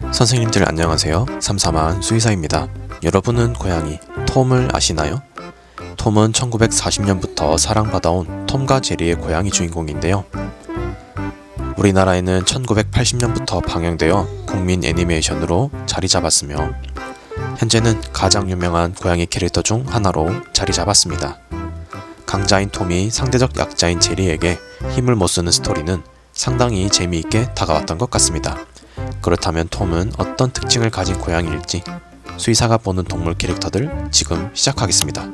선생님들 안녕하세요. 삼삼한 수의사입니다. 여러분은 고양이 톰을 아시나요? 톰은 1940년부터 사랑받아온 톰과 제리의 고양이 주인공인데요. 우리나라에는 1980년부터 방영되어 국민 애니메이션으로 자리 잡았으며 현재는 가장 유명한 고양이 캐릭터 중 하나로 자리 잡았습니다. 강자인 톰이 상대적 약자인 제리에게 힘을 못 쓰는 스토리는 상당히 재미있게 다가왔던 것 같습니다. 그렇다면 톰은 어떤 특징을 가진 고양이일지 수의사가 보는 동물 캐릭터들 지금 시작하겠습니다.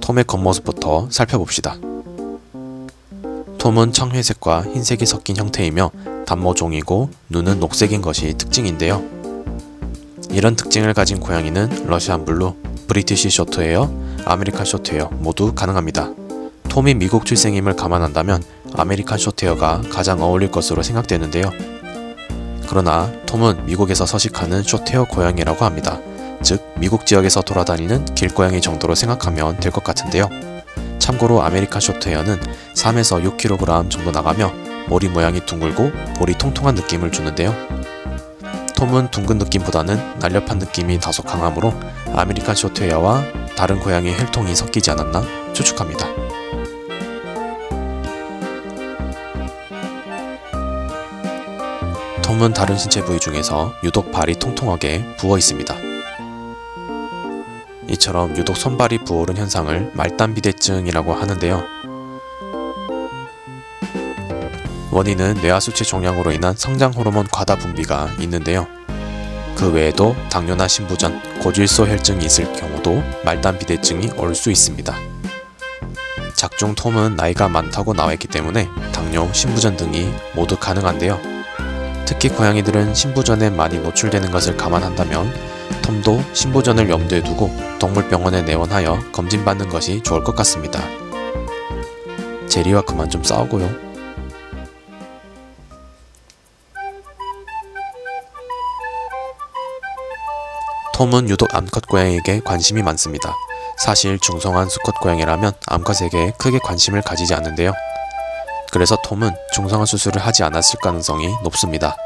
톰의 겉모습부터 살펴봅시다. 톰은 청회색과 흰색이 섞인 형태이며 단모종이고 눈은 녹색인 것이 특징인데요. 이런 특징을 가진 고양이는 러시안 블루, 브리티시 쇼트헤어, 아메리칸 쇼트헤어 모두 가능합니다. 톰이 미국 출생임을 감안한다면 아메리칸 쇼트헤어가 가장 어울릴 것으로 생각되는데요. 그러나 톰은 미국에서 서식하는 쇼트헤어 고양이라고 합니다. 즉 미국 지역에서 돌아다니는 길고양이 정도로 생각하면 될 것 같은데요. 참고로 아메리칸 쇼트헤어는 3에서 6kg 정도 나가며 머리 모양이 둥글고 볼이 통통한 느낌을 주는데요. 톰은 둥근 느낌보다는 날렵한 느낌이 다소 강하므로 아메리칸 쇼트헤어와 다른 고양이의 혈통이 섞이지 않았나 추측합니다. 톰은 다른 신체 부위 중에서 유독 발이 통통하게 부어 있습니다. 이처럼 유독 손발이 부어오른 현상을 말단비대증이라고 하는데요. 원인은 뇌하수체 종양으로 인한 성장 호르몬 과다 분비가 있는데요. 그 외에도 당뇨나 신부전, 고질소 혈증이 있을 경우도 말단비대증이 올 수 있습니다. 작중 톰은 나이가 많다고 나와 있기 때문에 당뇨, 신부전 등이 모두 가능한데요. 특히 고양이들은 신부전에 많이 노출되는 것을 감안한다면 톰도 신부전을 염두에 두고 동물병원에 내원하여 검진받는 것이 좋을 것 같습니다. 제리와 그만 좀 싸우고요. 톰은 유독 암컷 고양이에게 관심이 많습니다. 사실 중성한 수컷 고양이라면 암컷에게 크게 관심을 가지지 않는데요. 그래서 톰은 중성화 수술을 하지 않았을 가능성이 높습니다.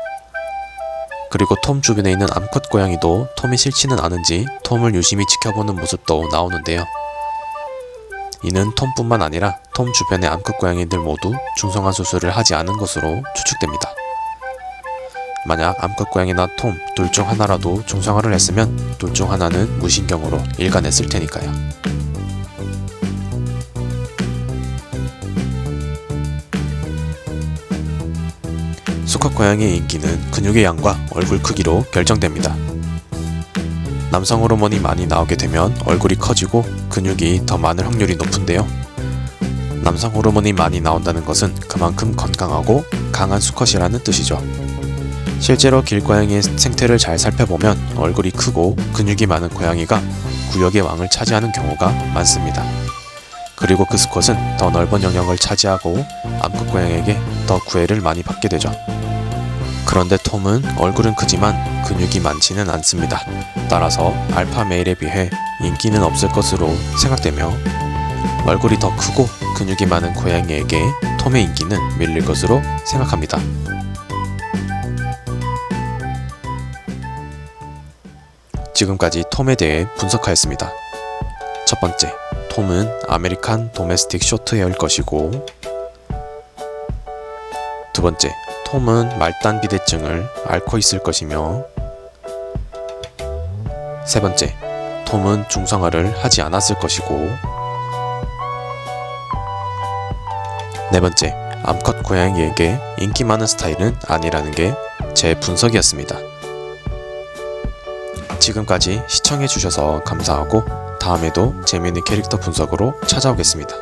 그리고 톰 주변에 있는 암컷 고양이도 톰이 싫지는 않은지 톰을 유심히 지켜보는 모습도 나오는데요. 이는 톰뿐만 아니라 톰 주변의 암컷 고양이들 모두 중성화 수술을 하지 않은 것으로 추측됩니다. 만약 암컷 고양이나 톰 둘 중 하나라도 중성화를 했으면 둘 중 하나는 무신경으로 일관했을 테니까요. 수컷 고양이의 인기는 근육의 양과 얼굴 크기로 결정됩니다. 남성 호르몬이 많이 나오게 되면 얼굴이 커지고 근육이 더 많을 확률이 높은데요. 남성 호르몬이 많이 나온다는 것은 그만큼 건강하고 강한 수컷이라는 뜻이죠. 실제로 길고양이의 생태를 잘 살펴보면 얼굴이 크고 근육이 많은 고양이가 구역의 왕을 차지하는 경우가 많습니다. 그리고 그 수컷은 더 넓은 영역을 차지하고 암컷 고양이에게 더 구애를 많이 받게 되죠. 그런데 톰은 얼굴은 크지만 근육이 많지는 않습니다. 따라서 알파 메일에 비해 인기는 없을 것으로 생각되며 얼굴이 더 크고 근육이 많은 고양이에게 톰의 인기는 밀릴 것으로 생각합니다. 지금까지 톰에 대해 분석하였습니다. 첫 번째, 톰은 아메리칸 도메스틱 쇼트헤어일 것이고 두 번째, 톰은 말단 비대증을 앓고 있을 것이며 세 번째, 톰은 중성화를 하지 않았을 것이고 네 번째, 암컷 고양이에게 인기 많은 스타일은 아니라는 게 제 분석이었습니다. 지금까지 시청해주셔서 감사하고 다음에도 재미있는 캐릭터 분석으로 찾아오겠습니다.